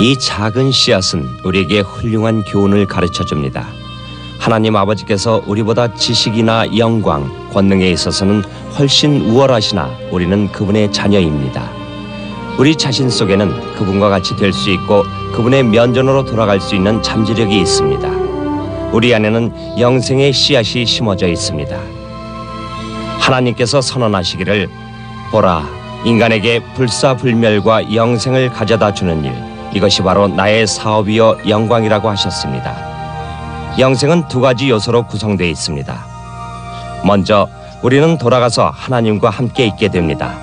이 작은 씨앗은 우리에게 훌륭한 교훈을 가르쳐 줍니다. 하나님 아버지께서 우리보다 지식이나 영광, 권능에 있어서는 훨씬 우월하시나 우리는 그분의 자녀입니다. 우리 자신 속에는 그분과 같이 될 수 있고 그분의 면전으로 돌아갈 수 있는 잠재력이 있습니다. 우리 안에는 영생의 씨앗이 심어져 있습니다. 하나님께서 선언하시기를 보라 인간에게 불사불멸과 영생을 가져다 주는 일 이것이 바로 나의 사업이요 영광이라고 하셨습니다. 영생은 두 가지 요소로 구성되어 있습니다. 먼저 우리는 돌아가서 하나님과 함께 있게 됩니다.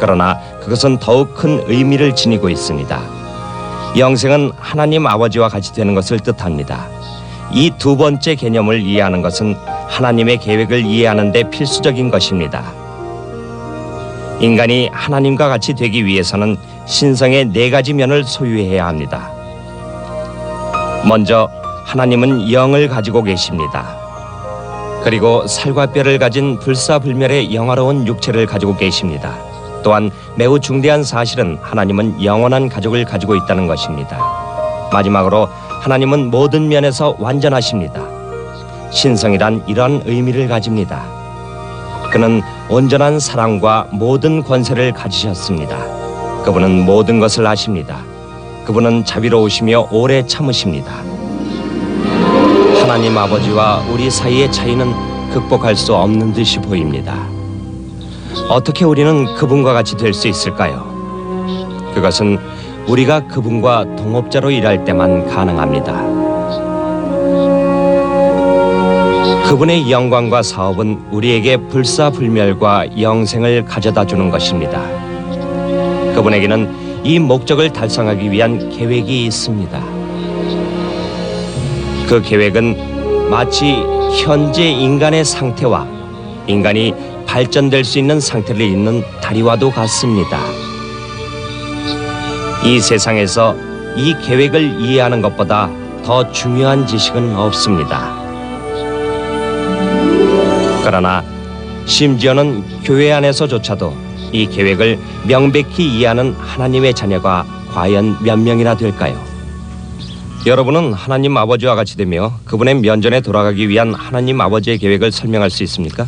그러나 그것은 더욱 큰 의미를 지니고 있습니다. 영생은 하나님 아버지와 같이 되는 것을 뜻합니다. 이 두 번째 개념을 이해하는 것은 하나님의 계획을 이해하는 데 필수적인 것입니다. 인간이 하나님과 같이 되기 위해서는 신성의 네 가지 면을 소유해야 합니다. 먼저 하나님은 영을 가지고 계십니다. 그리고 살과 뼈를 가진 불사불멸의 영화로운 육체를 가지고 계십니다. 또한 매우 중대한 사실은 하나님은 영원한 가족을 가지고 있다는 것입니다. 마지막으로 하나님은 모든 면에서 완전하십니다. 신성이란 이러한 의미를 가집니다. 그는 온전한 사랑과 모든 권세를 가지셨습니다. 그분은 모든 것을 아십니다. 그분은 자비로우시며 오래 참으십니다. 하나님 아버지와 우리 사이의 차이는 극복할 수 없는 듯이 보입니다. 어떻게 우리는 그분과 같이 될 수 있을까요? 그것은 우리가 그분과 동업자로 일할 때만 가능합니다. 그분의 영광과 사업은 우리에게 불사불멸과 영생을 가져다 주는 것입니다. 그분에게는 이 목적을 달성하기 위한 계획이 있습니다. 그 계획은 마치 현재 인간의 상태와 인간이 발전될 수 있는 상태를 잇는 다리와도 같습니다. 이 세상에서 이 계획을 이해하는 것보다 더 중요한 지식은 없습니다. 그러나 심지어는 교회 안에서조차도 이 계획을 명백히 이해하는 하나님의 자녀가 과연 몇 명이나 될까요? 여러분은 하나님 아버지와 같이 되며 그분의 면전에 돌아가기 위한 하나님 아버지의 계획을 설명할 수 있습니까?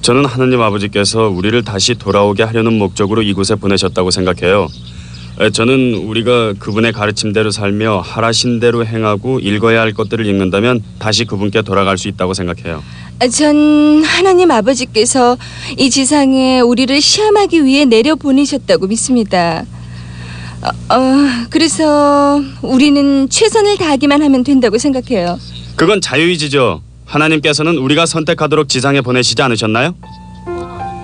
저는 하나님 아버지께서 우리를 다시 돌아오게 하려는 목적으로 이곳에 보내셨다고 생각해요. 에, 저는 우리가 그분의 가르침대로 살며 하라신 대로 행하고 읽어야 할 것들을 읽는다면 다시 그분께 돌아갈 수 있다고 생각해요. 전 하나님 아버지께서 이 지상에 우리를 시험하기 위해 내려 보내셨다고 믿습니다. 어, 어, 그래서 우리는 최선을 다하기만 하면 된다고 생각해요. 그건 자유의지죠. 하나님께서는 우리가 선택하도록 지상에 보내시지 않으셨나요?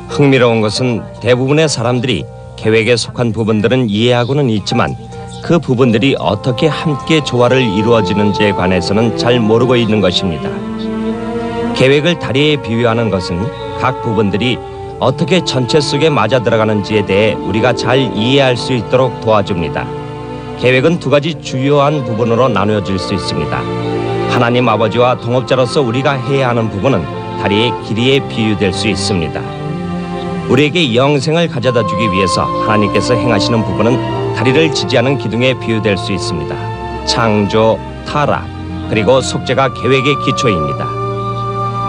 흥미로운 것은 대부분의 사람들이 계획에 속한 부분들은 이해하고는 있지만 그 부분들이 어떻게 함께 조화를 이루어지는지에 관해서는 잘 모르고 있는 것입니다. 계획을 다리에 비유하는 것은 각 부분들이 어떻게 전체 속에 맞아 들어가는지에 대해 우리가 잘 이해할 수 있도록 도와줍니다. 계획은 두 가지 주요한 부분으로 나누어질 수 있습니다. 하나님 아버지와 동업자로서 우리가 해야 하는 부분은 다리의 길이에 비유될 수 있습니다. 우리에게 영생을 가져다 주기 위해서 하나님께서 행하시는 부분은 다리를 지지하는 기둥에 비유될 수 있습니다. 창조, 타락, 그리고 속죄가 계획의 기초입니다.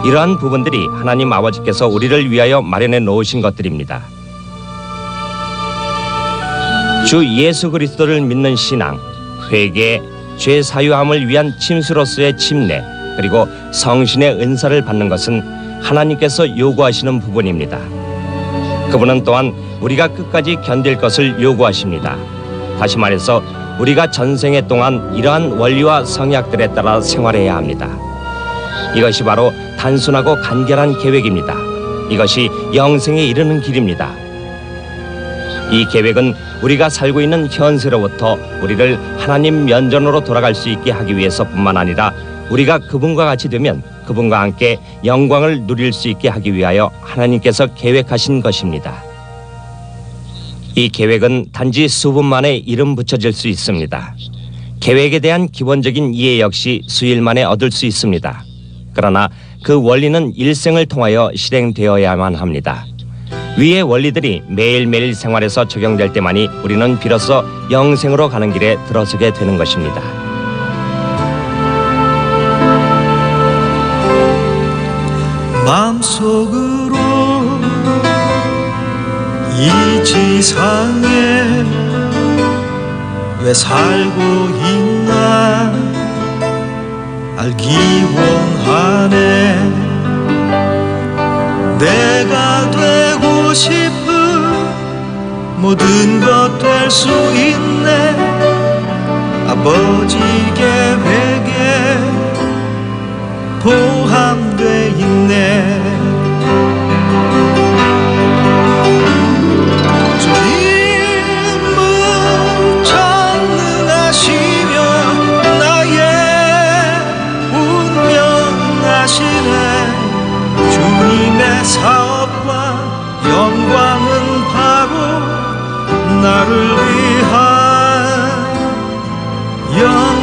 이러한 부분들이 하나님 아버지께서 우리를 위하여 마련해 놓으신 것들입니다. 주 예수 그리스도를 믿는 신앙, 회개, 죄 사유함을 위한 침수로서의 침례, 그리고 성신의 은사를 받는 것은 하나님께서 요구하시는 부분입니다. 그분은 또한 우리가 끝까지 견딜 것을 요구하십니다. 다시 말해서 우리가 전생에 동안 이러한 원리와 성약들에 따라 생활해야 합니다. 이것이 바로 단순하고 간결한 계획입니다. 이것이 영생에 이르는 길입니다. 이 계획은 우리가 살고 있는 현세로부터 우리를 하나님 면전으로 돌아갈 수 있게 하기 위해서뿐만 아니라 우리가 그분과 같이 되면 그분과 함께 영광을 누릴 수 있게 하기 위하여 하나님께서 계획하신 것입니다. 이 계획은 단지 수분 만에 이름 붙여질 수 있습니다. 계획에 대한 기본적인 이해 역시 수일 만에 얻을 수 있습니다. 그러나 그 원리는 일생을 통하여 실행되어야만 합니다. 위의 원리들이 매일매일 생활에서 적용될 때만이 우리는 비로소 영생으로 가는 길에 들어서게 되는 것입니다. 마음속으로 이 지상에 왜 살고 있나? 알기 원하네. 내가 되고 싶은 모든 것 될 수 있네. 아버지 계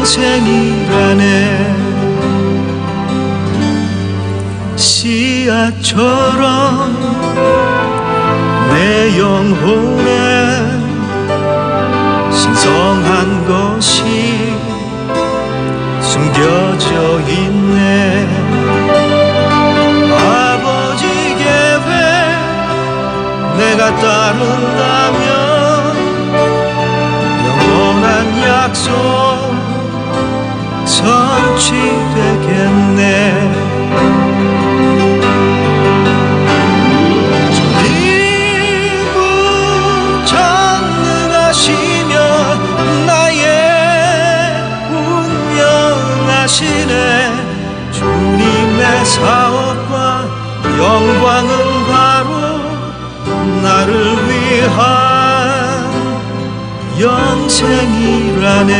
영생이라네. 씨앗처럼 내 영혼에 신성한 것이 숨겨져 있네. 아버지 계획 내가 따른다면 영원한 약속 성취되겠네. 주님은 전능하시며 나의 운명하시네. 주님의 사업과 영광은 바로 나를 위한 영생이라네